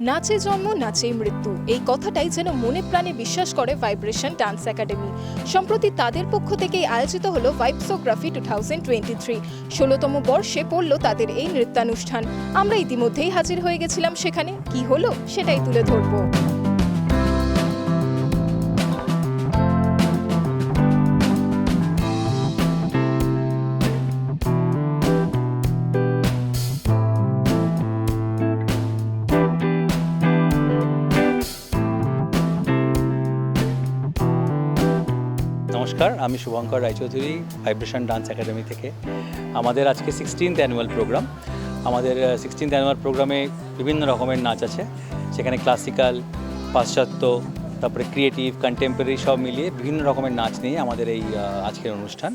নাচে জন্ম নাচেই মৃত্যু। এই কথাটাই যেন মনে প্রাণে বিশ্বাস করে ভাইব্রেশন ডান্স একাডেমি সম্প্রতি তাদের পক্ষ থেকেই আয়োজিত হলো vibesography two thousand twenty three ষোলোতম বর্ষে পড়ল তাদের এই নৃত্যানুষ্ঠান। আমরা ইতিমধ্যেই হাজির হয়ে গেছিলাম সেখানে। কি হলো? সেটাই তুলে ধরবো। নমস্কার, আমি Shubhankar Raychaudhuri, vibration dance academy থেকে। আমাদের আজকে সিক্সটিন্থ অ্যানুয়াল প্রোগ্রাম আমাদের সিক্সটিন্থ অ্যানুয়াল প্রোগ্রামে বিভিন্ন রকমের নাচ আছে। সেখানে ক্লাসিক্যাল পাশ্চাত্য, তারপরে ক্রিয়েটিভ কন্টেম্পোরারি সব মিলিয়ে বিভিন্ন রকমের নাচ নিয়ে আমাদের এই আজকের অনুষ্ঠান।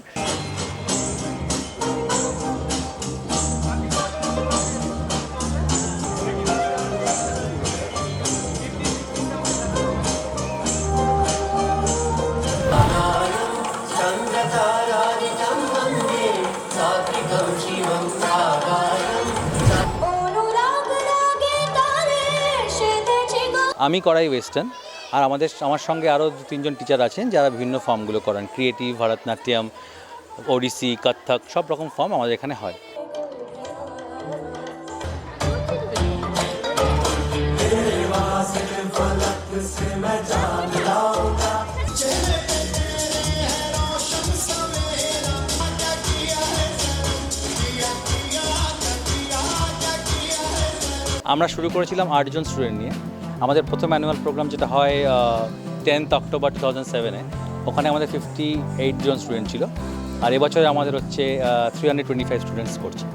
আমি করাই ওয়েস্টার্ন। আর আমাদের, আমার সঙ্গে আরও দু তিনজন টিচার আছেন যারা বিভিন্ন ফর্মগুলো করান। ক্রিয়েটিভ ভারতনাট্যম ওড়িশি কত্থক সব রকম ফর্ম আমাদের এখানে হয়। আমরা শুরু করেছিলাম আটজন স্টুডেন্ট নিয়ে। আমাদের প্রথম অ্যানুয়াল প্রোগ্রাম যেটা হয় টেন্থ অক্টোবর টু থাউজেন্ড সেভেনে ওখানে আমাদের ফিফটি এইট জন স্টুডেন্ট ছিল আর এবছরে আমাদের হচ্ছে three hundred twenty five students পড়ছে